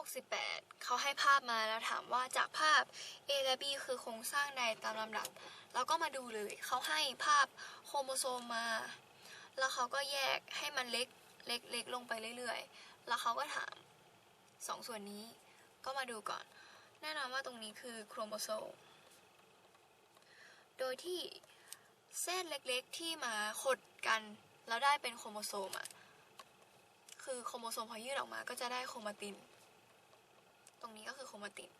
68 เขาให้ภาพมาแล้วถามว่าจากภาพ A และ B คือโครงสร้างใดตามลำดับเราก็มาดูเลย เขาให้ภาพโครโมโซมมา แล้วเขาก็แยกให้มันเล็กเล็กเล็กลงไปเรื่อยๆ แล้วเขาก็ถามสองส่วนนี้ ก็มาดูก่อน แน่นอนว่าตรงนี้คือโครโมโซม โดยที่เส้นเล็กๆที่มาขดกัน แล้วได้เป็นโครโมโซมอะคือโครโมโซมพอยืดออกมาก็จะได้โครมาติน รงนี้ก็คือโครมาติน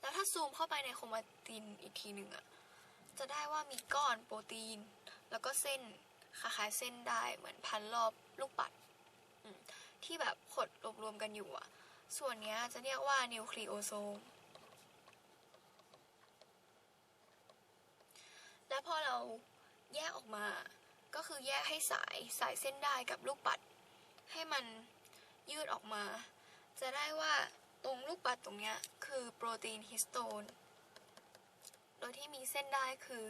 แล้วถ้าซูมเข้าไปในโครมาตินอีกทีหนึ่งอะจะได้ว่ามีก้อนโปรตีน แล้วก็เส้นคล้ายๆเส้นได้เหมือนพันรอบลูกปัดที่แบบขดรวมๆกันอยู่อะส่วนเนี้ยจะเรียกว่านิวคลีโอโซม แล้วพอเราแยกออกมา ก็คือแยกให้สายสายเส้นได้กับลูกปัด ให้มันยืดออกมา จะได้ว่า ตรงลูกปัดตรงเนี้ยคือโปรตีนฮิสโตน โดยที่มีเส้นได้คือ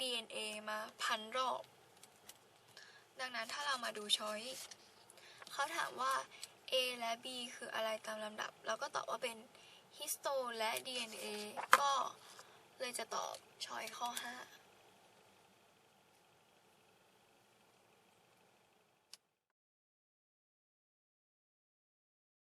DNA มาพันรอบ ดังนั้นถ้าเรามาดูช้อยเขาถามว่า A และ B คืออะไรตามลำดับ เราก็ตอบว่าเป็นฮิสโตนและ DNA ก็เลยจะตอบช้อยข้อ 5